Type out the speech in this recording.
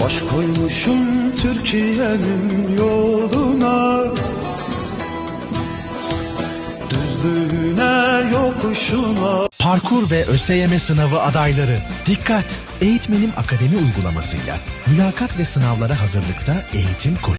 Koşmuşum Türkiye'nin yoluna Düzlüğüne yokuşuna Parkur ve ÖSYM sınavı adayları. Dikkat! Eğitmenim Akademi uygulamasıyla mülakat ve sınavlara hazırlıkta eğitim koçu.